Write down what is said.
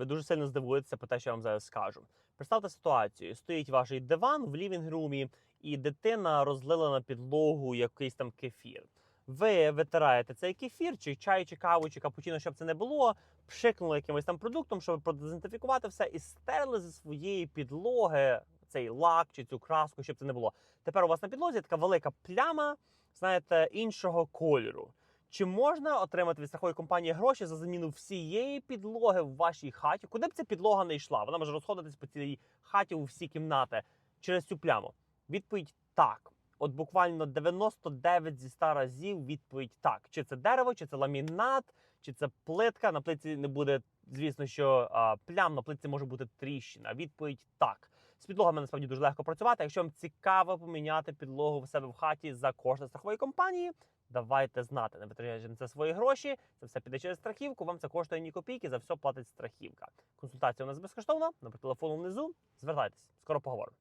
Ви дуже сильно здивуєтеся про те, що я вам зараз скажу. Представте ситуацію: стоїть ваш диван в лівінг-румі, і дитина розлила на підлогу якийсь там кефір. Ви витираєте цей кефір, чи чай, чи каву, чи капучино, щоб це не було, пшикнули якимось там продуктом, щоб продезінфікувати все, і стерли зі своєї підлоги цей лак чи цю краску, щоб це не було. Тепер у вас на підлозі така велика пляма, знаєте, іншого кольору. Чи можна отримати від страхової компанії гроші за заміну всієї підлоги в вашій хаті? Куди б ця підлога не йшла? Вона може розходитись по цілій хаті у всі кімнати через цю пляму. Відповідь так. От буквально 99 зі 100 разів відповідь так. Чи це дерево, чи це ламінат, чи це плитка. На плитці не буде, звісно, що а, плям, на плитці може бути тріщина. Відповідь так. З підлогами насправді дуже легко працювати. Якщо вам цікаво поміняти підлогу в себе в хаті за кошти страхової компанії, давайте знати. Не витрачаючи на це свої гроші. Це все піде через страхівку. Вам це коштує ні копійки, за все платить страхівка. Консультація у нас безкоштовна. Номер телефону внизу. Звертайтесь, скоро поговоримо.